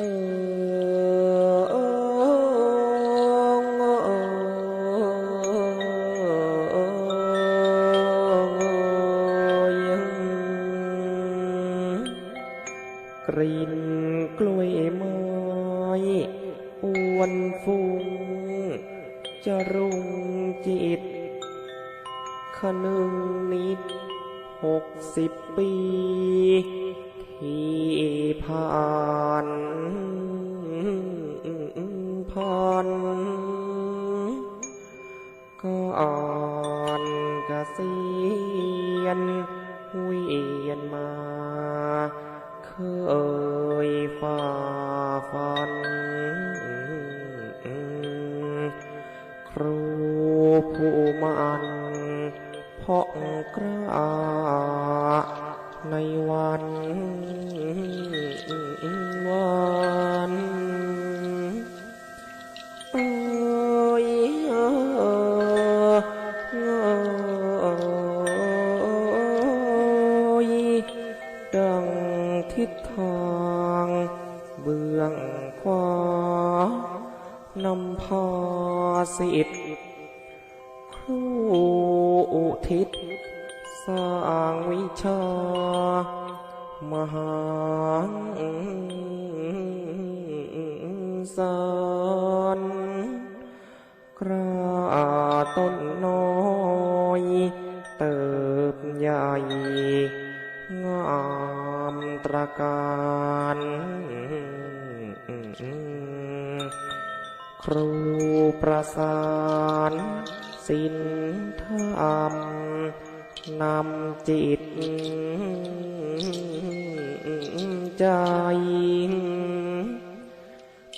เออเออกลิ่นกล้วยไม้อวนฟุ้งจะรุงจิตขนึงนิด หกสิบปี ที่ผ่านผ่านก่อนกเกษียณเวียนมาเคย พาะกล้าในวันวันเอ้ยเอยดังทิศทางเบื้องขวานำพาสิทธิ์ครู อุทิศ สร้างวิชา มหาสารกระต้นน้อยเติบใหญ่ งามตระการครูประสาน สินธรรมนำจิตใจ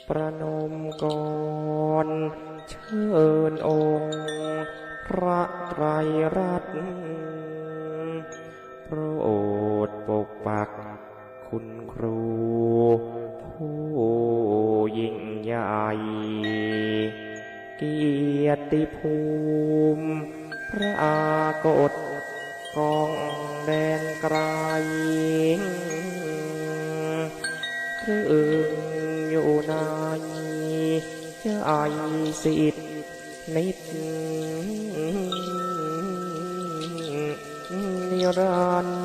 ประนมก่อนเชิญองค์พระไตรรัตน์โปรดปกปักคุณครู เกียรติภูมิ พระอากฏกองแดนไกลครึ่งอยู่ในใจสิทธิ์นิดนิรัน